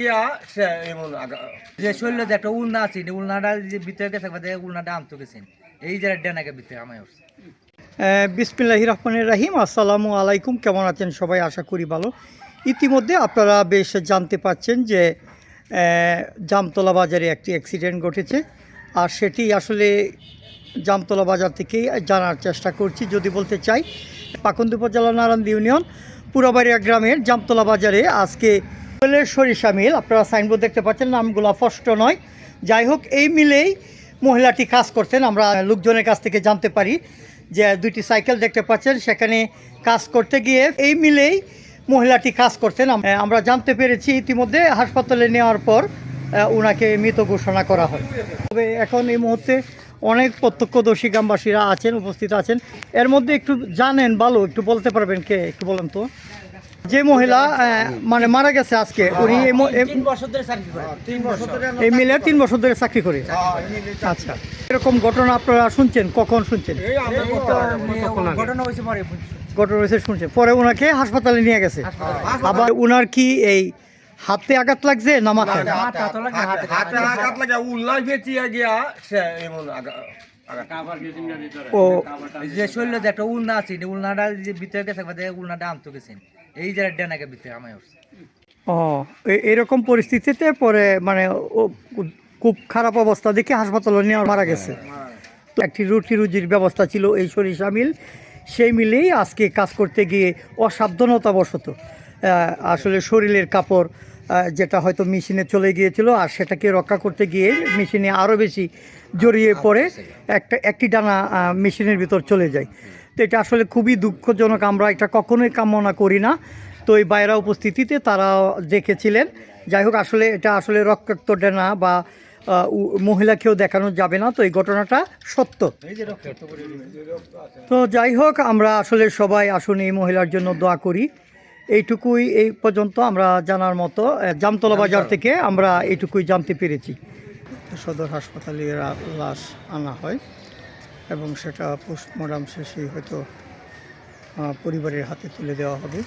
গিয়া যে ভিতরে এই আসসালামু আলাইকুম, কেমন আছেন সবাই? আশা করি ভালো। ইতিমধ্যে আপনারা বেশ জানতে পাচ্ছেন যে জামতলা বাজারে একটি অ্যাক্সিডেন্ট ঘটেছে, আর সেটি আসলে জামতলা বাজার থেকেই জানার চেষ্টা করছি। যদি বলতে চাই, পাকুন্দ উপজেলা নারায়ণ ইউনিয়ন, পুরাবাড়িয়া গ্রামের জামতলা বাজারে আজকে তেলের সরিষা মিল। আপনারা সাইনবোর্ড দেখতে পাচ্ছেন, নামগুলো স্পষ্ট নয়। যাই হোক, এই মিলেই মহিলাটি কাজ করতেন। আমরা লোকজনের কাছ থেকে জানতে পারি যে দুইটি সাইকেল দেখতে পাচ্ছেন, সেখানে কাজ করতে গিয়ে এই মিলেই মহিলাটি কাজ করতেন। আমরা জানতে পেরেছি ইতিমধ্যে হাসপাতালে নেওয়ার পর ওনাকে মৃত ঘোষণা করা হয়। তবে এখন এই মুহূর্তে অনেক প্রত্যক্ষদর্শী গ্রামবাসীরা আছেন, উপস্থিত আছেন। এর মধ্যে একটু জানেন, ভালো, একটু বলতে পারবেন কে? একটু বলেন তো। যে মহিলা মানে মারা গেছে আজকে উনি এই তিন বছর ধরে চাকরি করে। এই মিলে তিন বছর ধরে চাকরি করে। আচ্ছা এরকম ঘটনা আপনারা শুনছেন? কখন শুনছেন। ঘটনা হয়েছে পরে ঘটনা হয়েছে শুনছেন। পরে ওনাকে হাসপাতালে নিয়ে গেছে। আবার ওনার কি এই হাতে আঘাত লাগছে না মাথায়? হাত হাত লাগে হাত হাতে আঘাত লাগে উল্লাস বেঁচিয়ে গিয়া সে এমন আগা- ও যে শরীরে যে একটা উলনা আছে উলনাটা যে ভিতরে গেছে বাদে উলনাটা আনতে গেছেন এই যে ডেনাকে ভিতরে আমায় উঠছে। ও এরকম পরিস্থিতিতে পরে মানে খুব খারাপ অবস্থা দেখে হাসপাতালে নিয়ে মারা গেছে। একটি রুটি রুজির ব্যবস্থা ছিল এই সরিষা মিল সেই মিলেই আজকে কাজ করতে গিয়ে অসাবধানতাবশত আসলে শরীরের কাপড় যেটা হয়তো মেশিনে চলে গিয়েছিল আর সেটাকে রক্ষা করতে গিয়ে মেশিনে আরও বেশি জড়িয়ে পড়ে একটা একটি ডানা মেশিনের ভিতর চলে যায়। তো এটা আসলে খুবই দুঃখজনক। আমরা এটা কখনোই কামনা করি না। তো এই বাইরা উপস্থিতিতে তারা দেখেছিলেন। যাই হোক আসলে এটা আসলে রক্তাক্ত ডানা বা মহিলাকেও দেখানো যাবে না। তো এই ঘটনাটা সত্য। তো যাই হোক আমরা আসলে সবাই আসুন এই মহিলার জন্য দোয়া করি। এইটুকুই এই পর্যন্ত আমরা জানার মতো। জামতলা বাজার থেকে আমরা এইটুকুই জানতে পেরেছি। সদর হাসপাতালে লাশ আনা হয়। এবং সেটা পোস্টমর্টম শেষে হয়তো পরিবারের হাতে তুলে দেওয়া হবে।